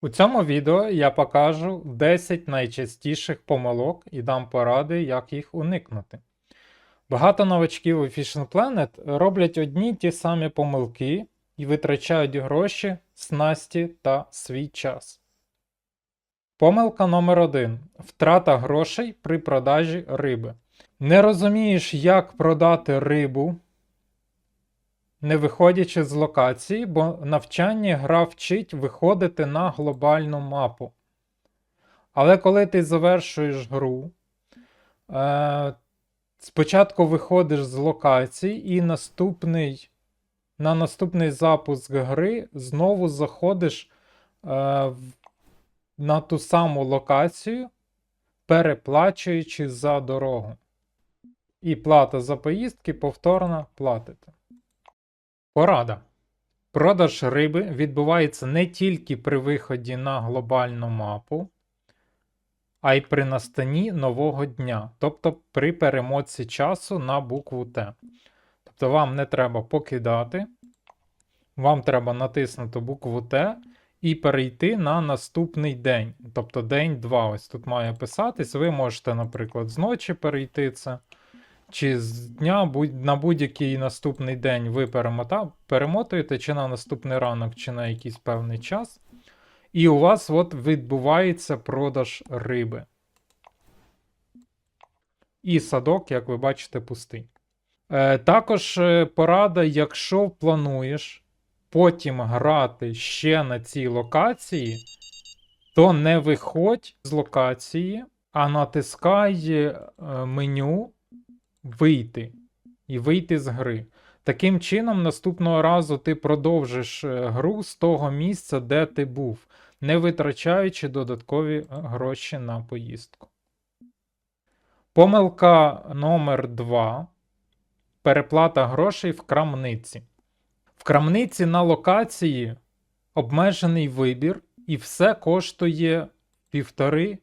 У цьому відео я покажу 10 найчастіших помилок і дам поради, як їх уникнути. Багато новачків у Fishing Planet роблять одні ті самі помилки і витрачають гроші, снасті та свій час. Помилка номер 1 Втрата грошей при продажі риби. Не розумієш, як продати рибу, не виходячи з локації, бо навчання гра вчить виходити на глобальну мапу. Але коли ти завершуєш гру, е, спочатку виходиш з локації і наступний, на наступний запуск гри знову заходиш е, на ту саму локацію, переплачуючи за дорогу. І плата за поїздки повторно платите. Порада. Продаж риби відбувається не тільки при виході на глобальну мапу, а й при настанні нового дня, тобто при перемотці часу на букву Т. Тобто вам не треба покидати, вам треба натиснути букву Т і перейти на наступний день. Тобто день 2. Ось тут має писатись. Ви можете, наприклад, зночі перейти це. Чи з дня будь- на будь-який наступний день ви перемота, перемотуєте, чи на наступний ранок, чи на якийсь певний час. І у вас от відбувається продаж риби. І садок, як ви бачите, пустий. Е, також е, порада, якщо плануєш потім грати ще на цій локації, то не виходь з локації, а натискай е, меню вийти і вийти з гри. Таким чином, наступного разу ти продовжиш е, гру з того місця, де ти був, не витрачаючи додаткові е, гроші на поїздку. Помилка номер 2. Переплата грошей в крамниці. В крамниці на локації обмежений вибір, і все коштує півтори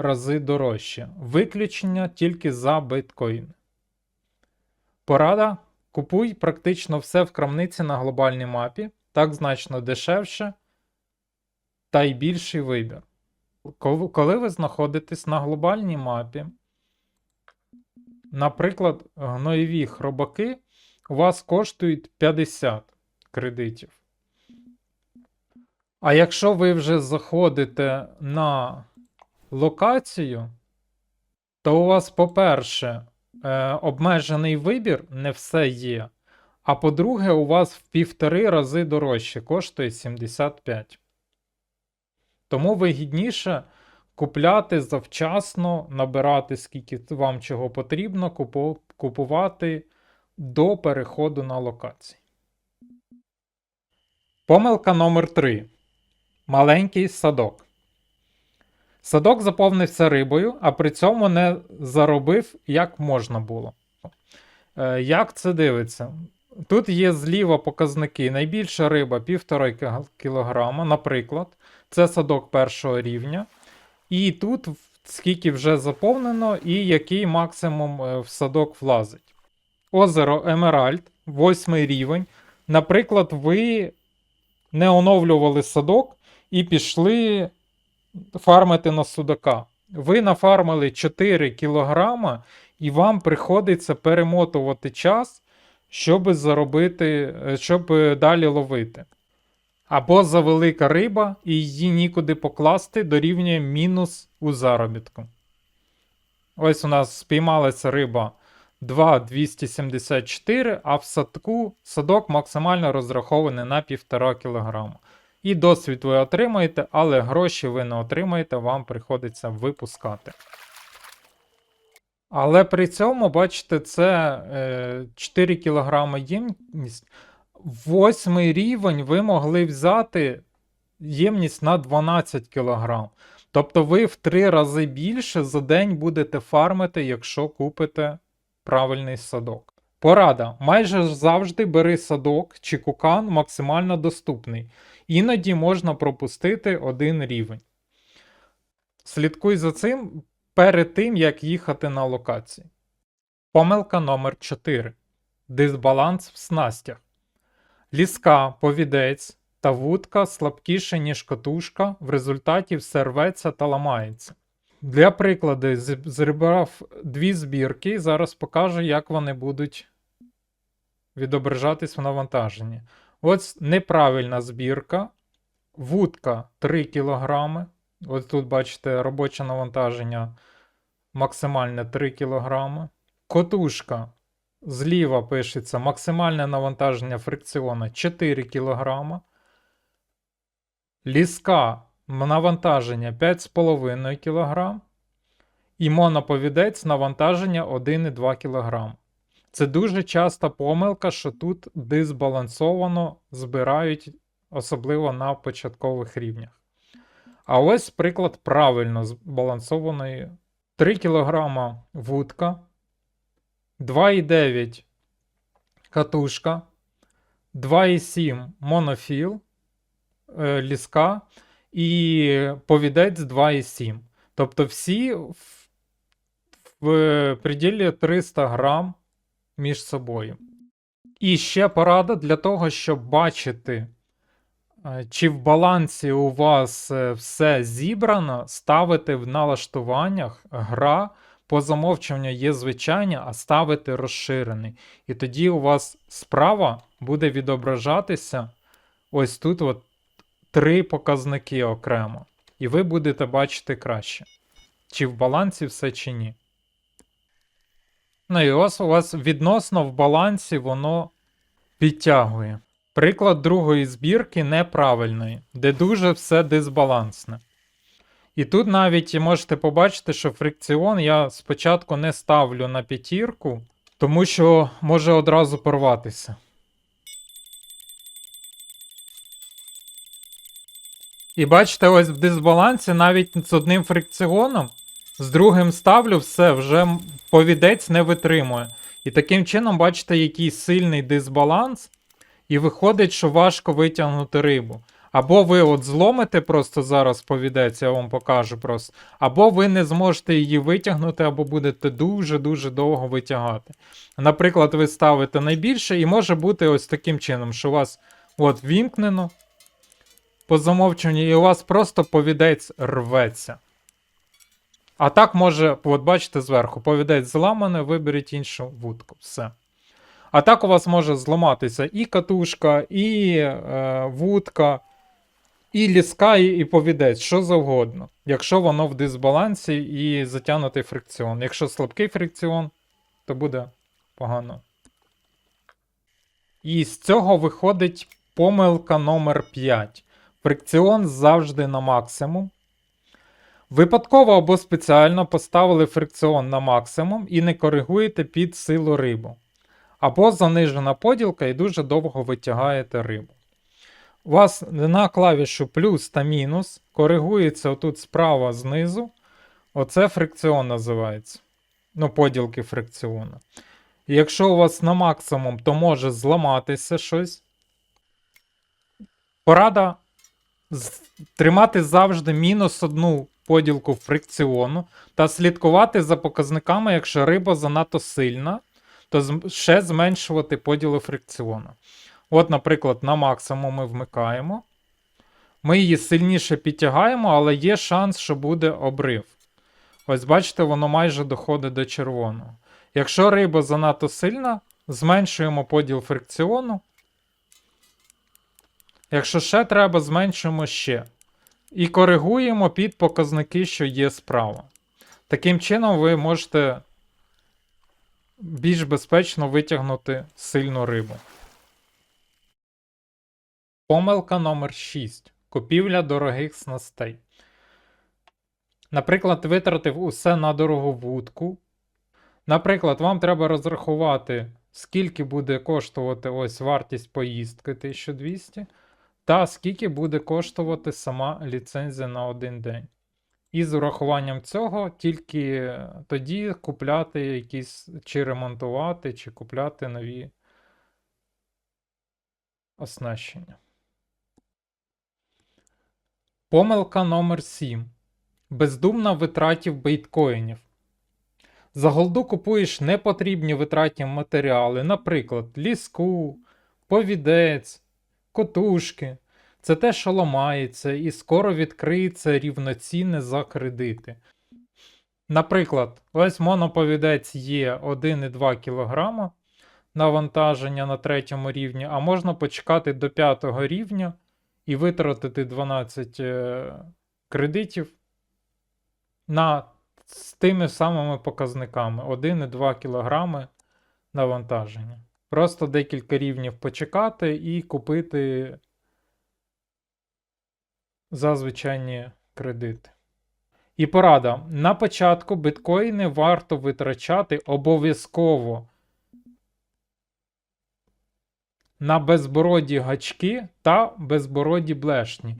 рази дорожче. Виключення тільки за биткоін. Порада: купуй практично все в крамниці на глобальній мапі, так значно дешевше та й більший вибір. Коли ви знаходитесь на глобальній мапі, наприклад, гноєві хробаки у вас коштують 50 кредитів. А якщо ви вже заходите на локацію, то у вас, по-перше, е, обмежений вибір, не все є. А по-друге, у вас в півтори рази дорожче, коштує 75. Тому вигідніше купляти завчасно, набирати скільки вам чого потрібно, купу- купувати до переходу на локації. Помилка номер 3. Маленький садок. Садок заповнився рибою, а при цьому не заробив як можна було. Е, Як це дивиться? Тут є зліва показники. Найбільша риба 1,5 кг, наприклад, це садок першого рівня. І тут скільки вже заповнено, і який максимум е, в садок влазить. Озеро Емеральд, 8 рівень. Наприклад, ви не оновлювали садок і пішли фармити на судака. Ви нафармили 4 кілограма, і вам приходиться перемотувати час, щоб заробити, е, щоб е, далі ловити. Або завелика риба, і її нікуди покласти дорівнює мінус у заробітку. Ось у нас спіймалася риба 2,274, а в садку садок максимально розрахований на 1,5 кг. І досвід ви отримаєте, але гроші ви не отримаєте, вам приходиться випускати. Але при цьому, бачите, це е, 4 кг ємність. Восьмий рівень ви могли взяти ємність на 12 кг. Тобто ви в 3 рази більше за день будете фармити, якщо купите правильний садок. Порада: майже завжди бери садок чи кукан максимально доступний. Іноді можна пропустити один рівень. Слідкуй за цим перед тим, як їхати на локації. Помилка номер 4. Дисбаланс в снастях. Ліска, повідець та вудка слабкіше, ніж котушка, в результаті все рветься та ламається. Для прикладу, зібрав дві збірки, зараз покажу, як вони будуть відображатись в навантаженні. Ось неправильна збірка. Вудка 3 кг. Ось тут бачите робоче навантаження максимальне 3 кг. Котушка зліва пишеться максимальне навантаження фрикціона 4 кг. Ліска навантаження 5,5 кг. І моноповідець навантаження 1,2 кг. Це дуже часта помилка, що тут дисбалансовано збирають, особливо на початкових рівнях. А ось приклад правильно збалансованої 3 кг вудка, 2,9 катушка, 2,7 монофіл, е, ліска і повідець 2,7. Тобто всі в, в приділі 300 грам між собою. І ще порада для того, щоб бачити, е, чи в балансі у вас е, все зібрано, ставити в налаштуваннях гра по замовчуванню є звичайна, а ставити розширений. І тоді у вас справа буде відображатися ось тут от три показники окремо. І ви будете бачити краще, чи в балансі все чи ні. Ну і ось у вас відносно в балансі воно підтягує. Приклад другої збірки неправильної, де дуже все дисбалансне. І тут навіть можете побачити, що фрикціон я спочатку не ставлю на п'ятірку, тому що може одразу порватися. І бачите, ось в дисбалансі навіть з одним фрикціоном, з другим ставлю, все, вже повідець не витримує. І таким чином, бачите, який сильний дисбаланс, і виходить, що важко витягнути рибу. Або ви от зломите просто зараз повідець, я вам покажу просто, або ви не зможете її витягнути, або будете дуже-дуже довго витягати. Наприклад, ви ставите найбільше, і може бути ось таким чином, що у вас от вімкнено по замовчуванню, і у вас просто повідець рветься. А так може, от бачите зверху, повідець зламане, виберіть іншу вудку. Все. А так у вас може зламатися і катушка, і е, вудка, і ліска, і, і повідець, що завгодно. Якщо воно в дисбалансі і затягнутий фрикціон. Якщо слабкий фрикціон, то буде погано. І з цього виходить помилка номер 5. Фрикціон завжди на максимум. Випадково або спеціально поставили фрикціон на максимум і не коригуєте під силу рибу. Або занижена поділка і дуже довго витягаєте рибу. У вас на клавішу плюс та мінус коригується отут справа знизу. Оце фрикціон називається. Ну, поділки фрикціону. І якщо у вас на максимум, то може зламатися щось. Порада тримати завжди мінус одну поділку фрикціону та слідкувати за показниками, якщо риба занадто сильна, то ще зменшувати поділи фрикціону. От, наприклад, на максимум ми вмикаємо. Ми її сильніше підтягаємо, але є шанс, що буде обрив. Ось бачите, воно майже доходить до червоного. Якщо риба занадто сильна, зменшуємо поділ фрикціону. Якщо ще треба, зменшуємо ще. І коригуємо під показники, що є справа. Таким чином, ви можете більш безпечно витягнути сильну рибу. Помилка номер 6. Купівля дорогих снастей. Наприклад, витратив усе на дорогу вудку. Наприклад, вам треба розрахувати, скільки буде коштувати ось вартість поїздки 1200, та скільки буде коштувати сама ліцензія на один день. І з урахуванням цього тільки тоді купляти якісь, чи ремонтувати, чи купляти нові оснащення. Помилка номер 7. Бездумна витратів бейткоїнів. За голду купуєш непотрібні витратні матеріали, наприклад, ліску, повідець, котушки. Це те, що ламається, і скоро відкриється рівноцінне за кредити. Наприклад, ось моноповідець є 1,2 кг навантаження на третьому рівні, а можна почекати до п'ятого рівня і витратити 12 е, кредитів на з тими самими показниками 1,2 кг навантаження. Просто декілька рівнів почекати і купити за звичайні кредити. І порада: на початку біткоїни варто витрачати обов'язково на безбороді гачки та безбороді блешні.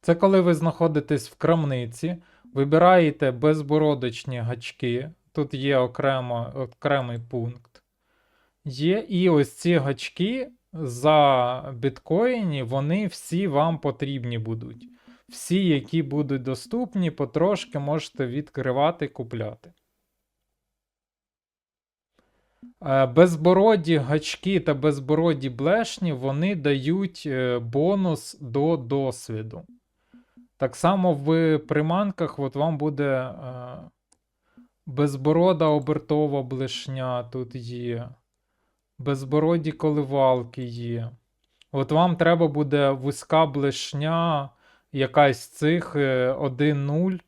Це коли ви знаходитесь в крамниці, вибираєте безбородочні гачки. Тут є окремо, окремий пункт. Є і ось ці гачки за біткоїні, вони всі вам потрібні будуть. Всі, які будуть доступні, потрошки можете відкривати, купляти. Е, Безбороді гачки та безбороді блешні вони дають е, бонус до досвіду. Так само в приманках от вам буде е, безборода обертова блешня тут є. Безбороді коливалки є. От вам треба буде вузька блешня, якась цих е, 1-0.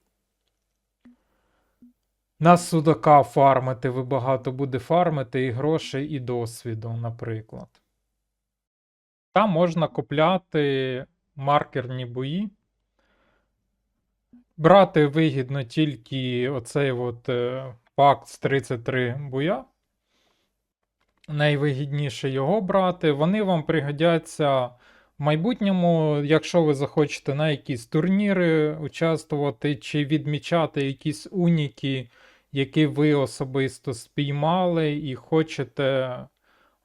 На судака фармити ви багато буде фармити і грошей, і досвіду, наприклад. Там можна купляти маркерні бої. Брати вигідно тільки оцей от е, пакт з 33 буя. Найвигідніше його брати. Вони вам пригодяться в майбутньому, якщо ви захочете на якісь турніри участвувати, чи відмічати якісь уніки, які ви особисто спіймали, і хочете.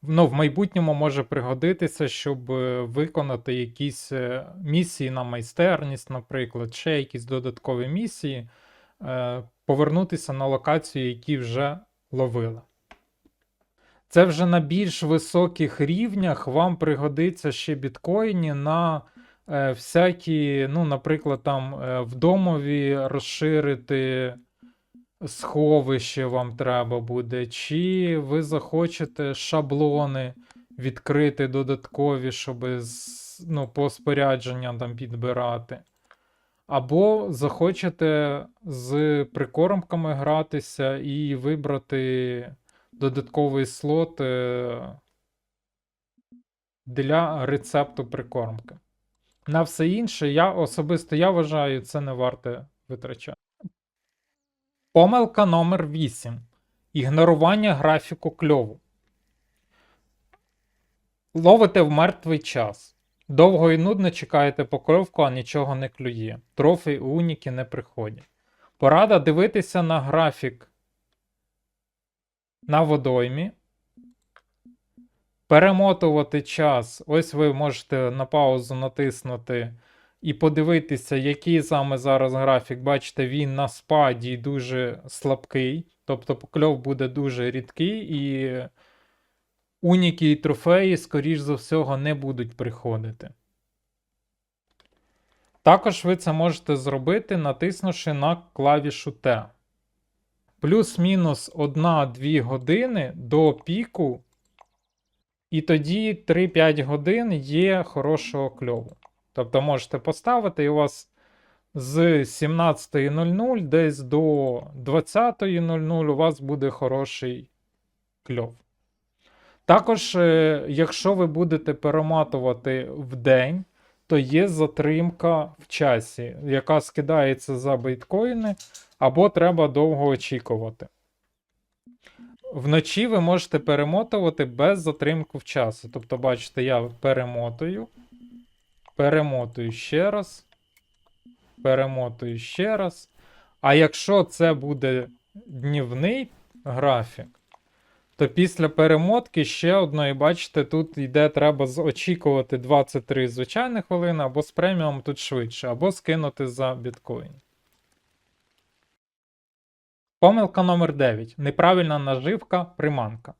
Ну, в майбутньому може пригодитися, щоб е, виконати якісь е, місії на майстерність, наприклад, ще якісь додаткові місії, е, повернутися на локацію, які вже ловили. Це вже на більш високих рівнях вам пригодиться ще біткоїні на е, всякі, ну, наприклад, там е, в домові розширити сховище вам треба буде, чи ви захочете шаблони відкрити додаткові, щоб ну, по спорядженням там підбирати. Або захочете з прикормками гратися і вибрати додатковий слот е, для рецепту прикормки. На все інше, я особисто я вважаю, це не варте витрачати. Помилка номер 8. Ігнорування графіку кльову. Ловите в мертвий час. Довго і нудно чекаєте покльовку, а нічого не клює. Трофи уніки не приходять. Порада дивитися на графік на водоймі. Перемотувати час. Ось ви можете на паузу натиснути і подивитися, який саме зараз графік. Бачите, він на спаді дуже слабкий. Тобто покльов буде дуже рідкий, і уніки і трофеї, скоріш за всього, не будуть приходити. Також ви це можете зробити, натиснувши на клавішу Т. Плюс-мінус 1-2 години до піку. І тоді 3-5 годин є хорошого кльову. Тобто можете поставити, і у вас з 17.00 десь до 20.00 у вас буде хороший кльов. Також, е, якщо ви будете перематувати в день, то є затримка в часі, яка скидається за біткоїни, або треба довго очікувати. Вночі ви можете перемотувати без затримку в часі. Тобто, бачите, я перемотую. Перемотую ще раз. Перемотую ще раз. А якщо це буде днівний графік, то після перемотки ще одної, бачите, тут йде, треба очікувати 23 звичайних хвилини, або з преміум тут швидше, або скинути за біткоін. Помилка номер 9. Неправильна наживка приманка.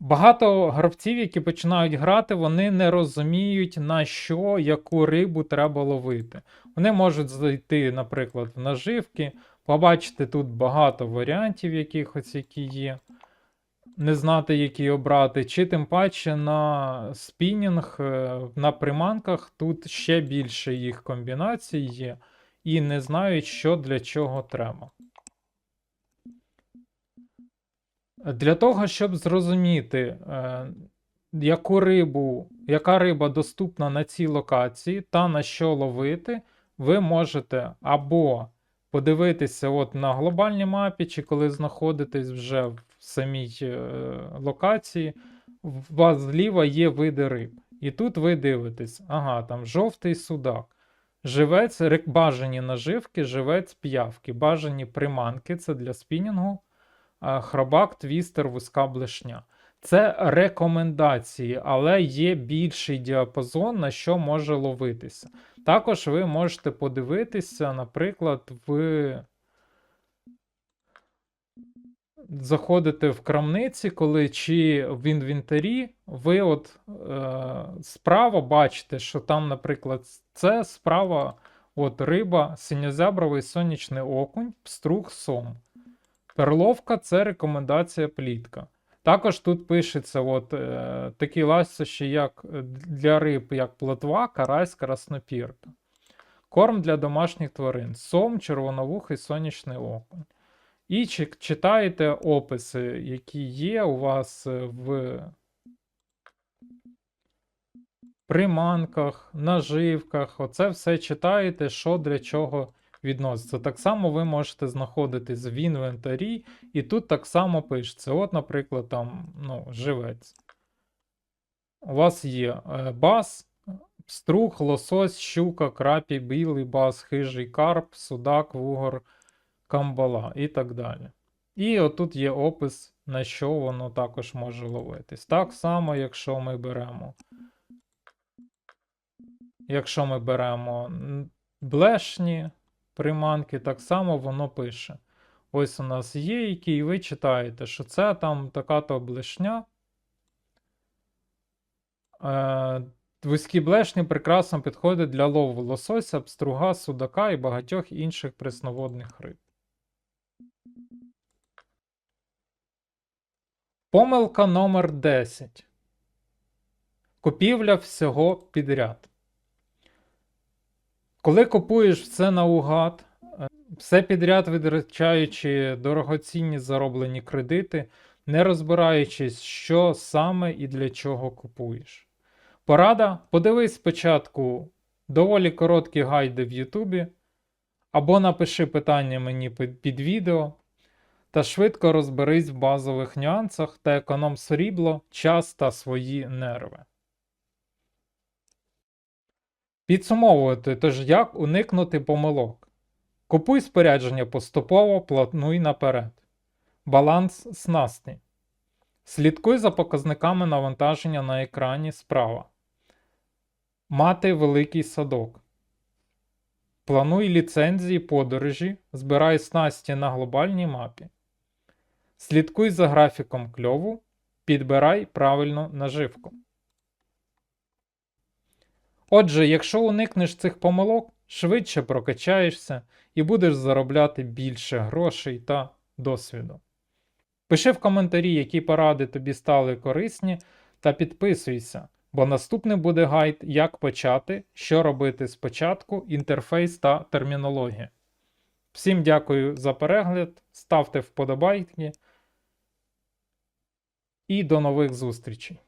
Багато гравців, які починають грати, вони не розуміють, на що яку рибу треба ловити. Вони можуть зайти, наприклад, в наживки, побачити тут багато варіантів, якихось, які є, не знати, які обрати, чи тим паче на спінінг, е, на приманках тут ще більше їх комбінацій є, і не знають, що для чого треба. Для того, щоб зрозуміти, е, яку рибу, яка риба доступна на цій локації та на що ловити, ви можете або подивитися от на глобальній мапі, чи коли знаходитесь вже в самій е, локації, у вас зліва є види риб. І тут ви дивитесь, ага, там жовтий судак. Живець, бажані наживки, живець п'явки, бажані приманки це для спінінгу, хробак, твістер, вузька блешня. Це рекомендації, але є більший діапазон, на що може ловитися. Також ви можете подивитися, наприклад, в заходите в крамниці, коли чи в інвентарі, ви от е, справа бачите, що там, наприклад, це справа от риба, синьозябровий сонячний окунь, пструг, сом. Перловка це рекомендація плітка. Також тут пишеться от, е, такі ласощі, як для риб, як плотва, карась, краснопірка. Корм для домашніх тварин, сом, червоновухий сонячний окунь. І чи- читаєте описи, які є у вас е, в приманках, наживках. Оце все читаєте, що для чого відноситься. Так само ви можете знаходитись в інвентарі, і тут так само пишеться. От, наприклад, там ну, живець. У вас є е, бас, струх, лосось, щука, крапі, білий бас, хижий карп, судак, вугор, камбала і так далі. І отут є опис, на що воно також може ловитись. Так само, якщо ми беремо. Якщо ми беремо блешні приманки, так само воно пише. Ось у нас є які, і ви читаєте, що це там така-то блешня. Е, Вузькі блешні прекрасно підходять для лову лосося, пструга, судака і багатьох інших пресноводних риб. Помилка номер 10. Купівля всього підряд. Коли купуєш все наугад, е, все підряд витрачаючи дорогоцінні зароблені кредити, не розбираючись, що саме і для чого купуєш. Порада: подивись спочатку доволі короткі гайди в Ютубі, або напиши питання мені під під відео, та швидко розберись в базових нюансах та економ срібло, час та свої нерви. Підсумовувати, тож як уникнути помилок. Купуй спорядження поступово, плануй наперед. Баланс снастей. Слідкуй за показниками навантаження на екрані справа. Мати великий садок. Плануй ліцензії подорожі, збирай снасті на глобальній мапі. Слідкуй за графіком кльову, підбирай правильну наживку. Отже, якщо уникнеш цих помилок, швидше прокачаєшся і будеш заробляти більше грошей та досвіду. Пиши в коментарі, які поради тобі стали корисні, та підписуйся, бо наступний буде гайд, як почати, що робити спочатку, інтерфейс та термінологія. Всім дякую за перегляд, ставте вподобайки і до нових зустрічей!